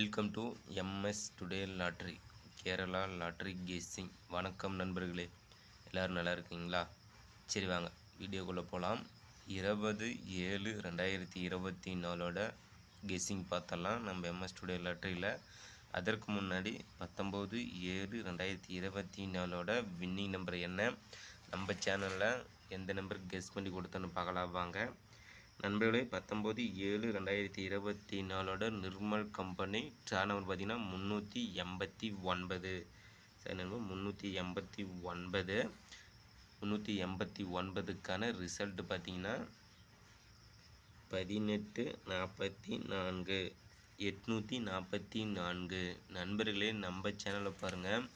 Welcome to MS today lottery Kerala lottery guessing வணக்கம் நண்பர்களே. எல்லோரும் நல்லா இருக்கீங்களா? சரி வாங்க வீடியோக்குள்ளே போகலாம் இருபது ஏழு ரெண்டாயிரத்தி இருபத்தி நாலோட கெஸ்ஸிங் பார்த்தலாம். நம்ம எம்எஸ் டுடே லாட்ரியில் அதற்கு முன்னாடி பத்தொம்போது ஏழு ரெண்டாயிரத்தி இருபத்தி நாலோட வின்னிங் நம்பர் என்ன? நம்ம சேனலில் எந்த நம்பருக்கு கெஸ் பண்ணி கொடுத்தோன்னு பார்க்கலாம். வாங்க நண்பர்களே பத்தொம்போது ஏழு ரெண்டாயிரத்தி இருபத்தி நாலோட நிர்மல் கம்பெனி ட்ரா நம்பர் பார்த்தீங்கன்னா முந்நூற்றி எண்பத்தி ஒன்பது. சரி நண்பர் முந்நூற்றி எண்பத்தி ஒன்பது. முந்நூற்றி எண்பத்தி ஒன்பதுக்கான ரிசல்ட் பார்த்தீங்கன்னா பதினெட்டு நாற்பத்தி நான்கு. எட்நூற்றி நாற்பத்தி நான்கு. நண்பர்களே நம்ம சேனலை பாருங்கள்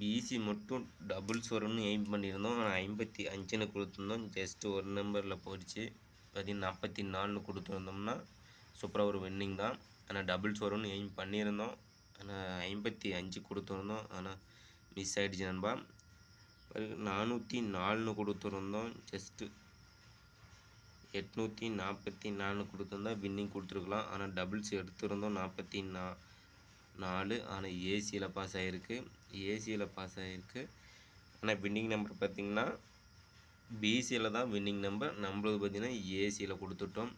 பிசி மட்டும் டபுள்ஸ் வரும்னு எய்ம் பண்ணியிருந்தோம். ஆனால் ஐம்பத்தி அஞ்சுன்னு கொடுத்துருந்தோம். ஜஸ்ட்டு ஒரு நம்பரில் போயிடுச்சு. பார்த்தீங்கன்னா நாற்பத்தி நாலுன்னு கொடுத்துருந்தோம்னா சூப்பராக ஒரு வின்னிங் தான். ஆனால் டபுள்ஸ் வரும்னு எய்ம் பண்ணியிருந்தோம். ஆனால் ஐம்பத்தி அஞ்சு கொடுத்துருந்தோம். ஆனால் மிஸ் ஆகிடுச்சு நண்பா. நானூற்றி நாலுன்னு கொடுத்துருந்தோம். ஜஸ்ட்டு எட்நூற்றி நாற்பத்தி நாலு கொடுத்துருந்தா வின்னிங் கொடுத்துருக்கலாம். ஆனால் டபுள்ஸ் எடுத்திருந்தோம். நாற்பத்தி நா நாலு. ஆனால் ஏசியில் பாஸ் ஆகிருக்கு ஏசியில் பாஸ் ஆகிருக்கு ஆனால் வின்னிங் நம்பர் பார்த்திங்கன்னா பிசியில் தான் வின்னிங் நம்பர் நம்மளது பார்த்திங்கன்னா ஏசியில் கொடுத்துட்டோம்.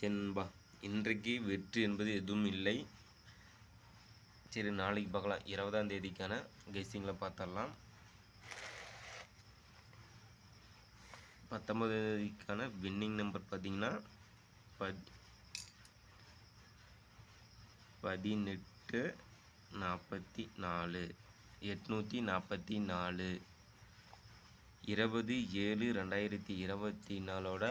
சரின்பா இன்றைக்கு வெற்றி என்பது எதுவும் இல்லை. சரி நாளைக்கு பார்க்கலாம். இருபதாம் தேதிக்கான கெஸ்ஸிங்கில் பார்த்துடலாம் பத்தொம்பது தேதிக்கான வின்னிங் நம்பர் பார்த்திங்கன்னா பத் பதினெட்டு நாற்பத்தி நாலு எட்நூற்றி நாற்பத்தி நாலு இருபது ஏழு ரெண்டாயிரத்தி இருபத்தி நாலோட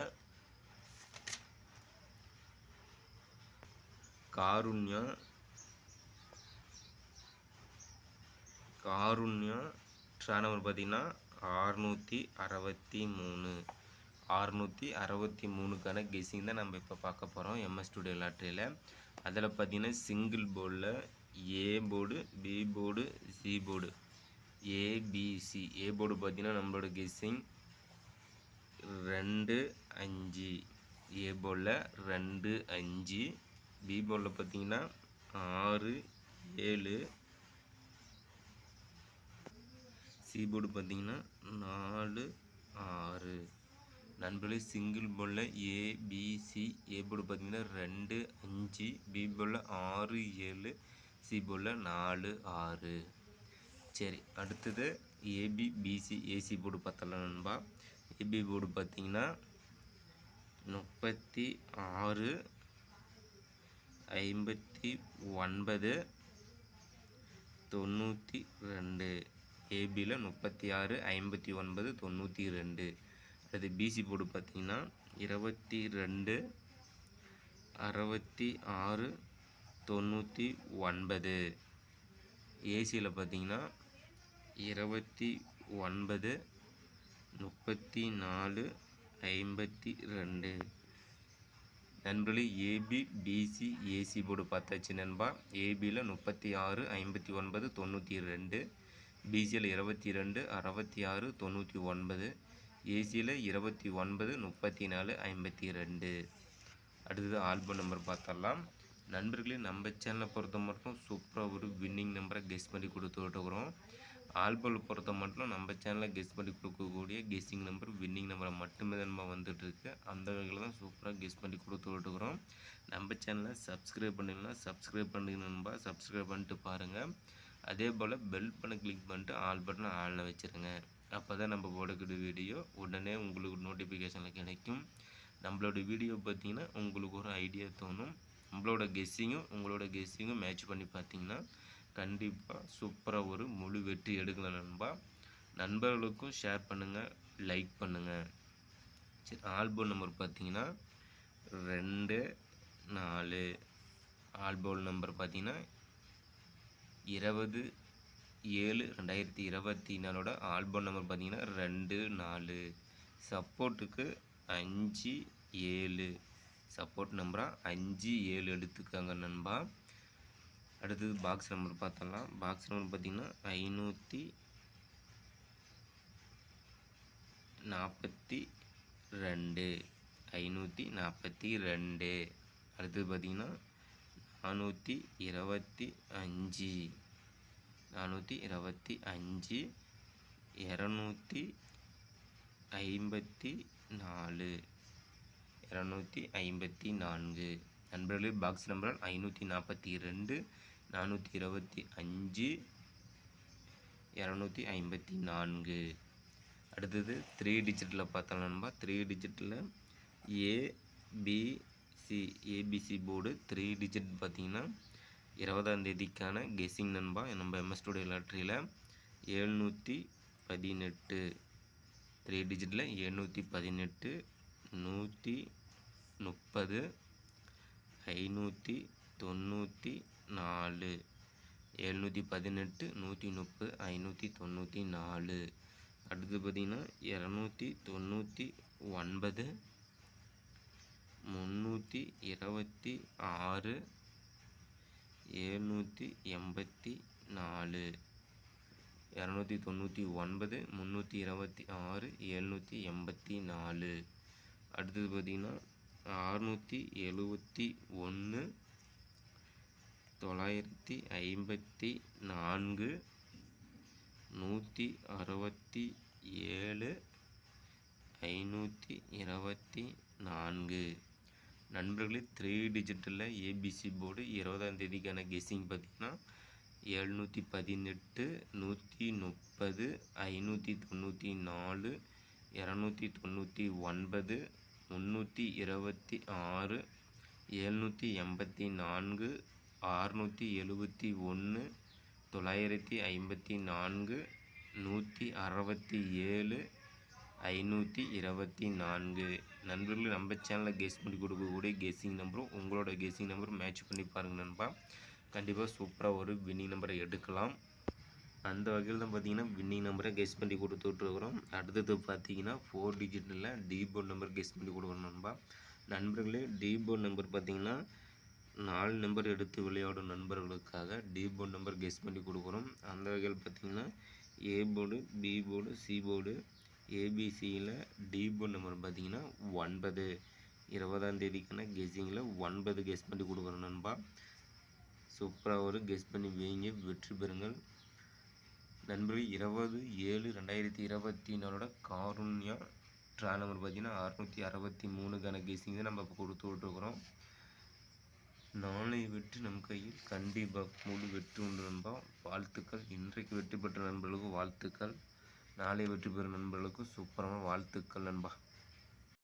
காருண்யா காருண்யா ட்ரா நம்பர் பார்த்திங்கன்னா ஆறுநூற்றி அறுபத்தி மூணு. அறுநூற்றி அறுபத்தி மூணுக்கான கெஸ்ஸிங் தான் நம்ம இப்போ பார்க்க போகிறோம் எம்எஸ் ஸ்டுடியோ லாட்ரியில் அதில் பார்த்தீங்கன்னா சிங்கிள் போர்டில் A board B board C board ABC A board பார்த்தீங்கன்னா நம்மளோட கெஸ்ஸிங் ரெண்டு அஞ்சு. ஏ போர்டில் ரெண்டு அஞ்சு. பி போர்டில் பார்த்தீங்கன்னா ஆறு ஏழு. சி போர்டு பார்த்தீங்கன்னா நாலு ஆறு. நண்பர்களே சிங்கிள் போர்டில் ஏபிசி ஏ போர்டு பார்த்தீங்கன்னா ரெண்டு அஞ்சு பி போலில் ஆறு ஏழு சி போலில் நாலு ஆறு. சரி அடுத்தது ஏபி பிசி ஏசி போர்டு பார்த்தலாம் நண்பா. ஏபி போர்டு பார்த்தீங்கன்னா முப்பத்தி ஆறு ஐம்பத்தி ஒன்பது தொண்ணூற்றி ரெண்டு. ஏபியில் முப்பத்தி ஆறு ஐம்பத்தி ஒன்பது தொண்ணூற்றி ரெண்டு. அது பிசி போர்டு பார்த்தீங்கன்னா இருபத்தி ரெண்டு அறுபத்தி ஆறு தொண்ணூற்றி ஒன்பது. ஏசியில் பார்த்தீங்கன்னா இருபத்தி ஒன்பது முப்பத்தி நாலு ஐம்பத்தி ரெண்டு. நண்பர்களே ஏபி பிசி ஏசி போர்டு பார்த்தாச்சு நண்பா. ஏபியில் முப்பத்தி ஆறு ஐம்பத்தி ஒன்பது தொண்ணூற்றி ரெண்டு. பிசியில் இருபத்தி ரெண்டு அறுபத்தி ஆறு தொண்ணூற்றி ஒன்பது. ஏசியில் இருபத்தி ஒன்பது முப்பத்தி நாலு ஐம்பத்தி ரெண்டு. அடுத்தது ஆல்பம் நம்பர் பார்த்தரலாம் நண்பர்களே நம்ம சேனலை பொறுத்த மட்டும் சூப்பராக ஒரு வின்னிங் நம்பரை கெஸ் பண்ணி கொடுத்து விட்டுக்கிறோம் ஆல்பம் பொறுத்த மட்டும் நம்ம சேனலில் கெஸ் பண்ணி கொடுக்கக்கூடிய கெஸ்ஸிங் நம்பர் வின்னிங் நம்பரை மட்டுமே தான் நம்ம வந்துட்டுருக்கு. அந்த வகையில் தான் சூப்பராக கெஸ் பண்ணி கொடுத்து விட்டுக்கிறோம் நம்ம சேனலை சப்ஸ்கிரைப் பண்ணிங்கன்னா சப்ஸ்கிரைப் பண்ணிங்க நண்பா சப்ஸ்கிரைப் பண்ணிட்டு பாருங்கள் அதே போல் பெல் பண்ண கிளிக் பண்ணிட்டு ஆல் பட்டனை ஆளில் வச்சுருங்க. அப்போ தான் நம்ம போடக்கூடிய வீடியோ உடனே உங்களுக்கு நோட்டிஃபிகேஷனில் கிடைக்கும். நம்மளோட வீடியோ பார்த்தீங்கன்னா உங்களுக்கு ஒரு ஐடியா தோணும். நம்மளோட கெஸ்ஸிங்கும் உங்களோட கெஸ்ஸிங்கும் மேட்ச் பண்ணி பார்த்தீங்கன்னா கண்டிப்பாக சூப்பராக ஒரு முழு வெற்றி எடுக்கலாம் நண்பா. நண்பர்களுக்கும் ஷேர் பண்ணுங்கள் லைக் பண்ணுங்கள் சரி ஆல்பம் நம்பர் பார்த்தீங்கன்னா ரெண்டு நாலு. ஆல்பம் நம்பர் பார்த்தீங்கன்னா இருபது ஏழு ரெண்டாயிரத்தி இருபத்தி நாலோட ஆல்பம் நம்பர் பார்த்தீங்கன்னா ரெண்டு நாலு. சப்போர்ட்டுக்கு அஞ்சு ஏழு. சப்போர்ட் நம்பராக அஞ்சு ஏழு எடுத்துக்காங்க நண்பா. அடுத்தது பாக்ஸ் நம்பர் பார்த்தலாம் பாக்ஸ் நம்பர் பார்த்திங்கன்னா ஐநூற்றி நாற்பத்தி ரெண்டு. ஐநூற்றி நாற்பத்தி ரெண்டு. அடுத்தது பார்த்தீங்கன்னா நானூற்றி இருபத்தி அஞ்சு. நானூற்றி இருபத்தி அஞ்சு இரநூத்தி ஐம்பத்தி நாலு. இரநூத்தி ஐம்பத்தி நான்கு. நண்பர்களே பாக்ஸ் நம்பர் ஐநூற்றி நாற்பத்தி ரெண்டு நானூற்றி இருபத்தி அஞ்சு இரநூத்தி ஐம்பத்தி நான்கு. அடுத்தது த்ரீ டிஜிட்டில் பார்த்தோம் நண்பா three டிஜிட்டில் ABC ABC board three digit பார்த்தீங்கன்னா இருபதாம் தேதிக்கான கெஸ்ஸிங் நண்பா. நம்ம எம்எஸ் ஸ்டூடியோ லாட்ரியில் எழுநூற்றி பதினெட்டு த்ரீ டிஜிட்டில் எழுநூற்றி பதினெட்டு நூற்றி முப்பது ஐநூற்றி தொண்ணூற்றி நாலு எழுநூற்றி பதினெட்டு நூற்றி முப்பது ஐநூற்றி தொண்ணூற்றி நாலு. அடுத்து பார்த்திங்கன்னா இரநூத்தி தொண்ணூற்றி ஒன்பது முந்நூற்றி இருபத்தி ஆறு எழுநூற்றி எண்பத்தி நாலு இரநூத்தி தொண்ணூற்றி ஒன்பது முந்நூற்றி இருபத்தி ஆறு எழுநூற்றி எண்பத்தி நாலு. அடுத்தது பார்த்திங்கன்னா அறுநூற்றி எழுபத்தி ஒன்று தொள்ளாயிரத்தி ஐம்பத்தி நான்கு நூற்றி அறுபத்தி ஏழு ஐநூற்றி இருபத்தி நான்கு. நண்பர்களே த்ரீ டிஜிட்டலில் ஏபிசி போர்டு இருபதாம் தேதிக்கான கெஸ்ஸிங் பார்த்திங்கன்னா எழுநூற்றி பதினெட்டு நூற்றி முப்பது ஐநூற்றி தொண்ணூற்றி நாலு இரநூத்தி தொண்ணூற்றி ஒன்பது முந்நூற்றி இருபத்தி ஆறு எழுநூற்றி எண்பத்தி நான்கு அறுநூற்றி எழுபத்தி ஒன்று தொள்ளாயிரத்தி ஐம்பத்தி நான்கு நூற்றி அறுபத்தி ஏழு ஐநூற்றி இருபத்தி நான்கு. நண்பர்கள் நம்ம சேனலில் கெஸ் பண்ணி கொடுக்கக்கூடிய கெஸ்ஸிங் நம்பரும் உங்களோட கெஸ்ஸிங் நம்பரும் மேட்ச் பண்ணி பாருங்கள் நண்பா. கண்டிப்பாக சூப்பராக ஒரு வின்னிங் நம்பரை எடுக்கலாம். அந்த வகையில் தான் பார்த்தீங்கன்னா வின்னிங் நம்பரை கெஸ் பண்ணி கொடுத்துட்ருக்குறோம் அடுத்தது பார்த்தீங்கன்னா ஃபோர் டிஜிட்டில் டி நம்பர் கெஸ் பண்ணி கொடுக்கணும் நண்பா. நண்பர்களே டிபோ நம்பர் பார்த்தீங்கன்னா நாலு நம்பர் எடுத்து விளையாடும் நண்பர்களுக்காக டி போர்டு நம்பர் கெஸ் பண்ணி கொடுக்குறோம். அந்த வகையில் பார்த்தீங்கன்னா A board B board C board ஏபிசியில் D number பார்த்தீங்கன்னா ஒன்பது. இருபதாம் தேதிக்கான கெஸ்ஸிங்கில் ஒன்பது கெஸ் பண்ணி கொடுக்குறோம் நண்பா. சூப்பராக ஒரு கெஸ் பண்ணி வைங்க வெற்றி பெறுங்கள். நண்பர்கள் இருபது ஏழு ரெண்டாயிரத்தி இருபத்தி நாலோட காருண்யா ட்ரா நம்பர் பார்த்தீங்கன்னா அறுநூற்றி அறுபத்தி மூணுக்கான கெஸ்ஸிங் தான் நம்ம இப்போ கொடுத்து விட்ருக்குறோம் நாளை வெற்றி நம் கையில். கண்டிப்பாக முழு வெற்றி உண்டு நண்பா. வாழ்த்துக்கள். இன்றைக்கு வெற்றி பெற்ற நண்பர்களுக்கு வாழ்த்துக்கள். நாளை வெற்றி பெறும் நண்பர்களுக்கு சூப்பரான வாழ்த்துக்கள் நண்பா.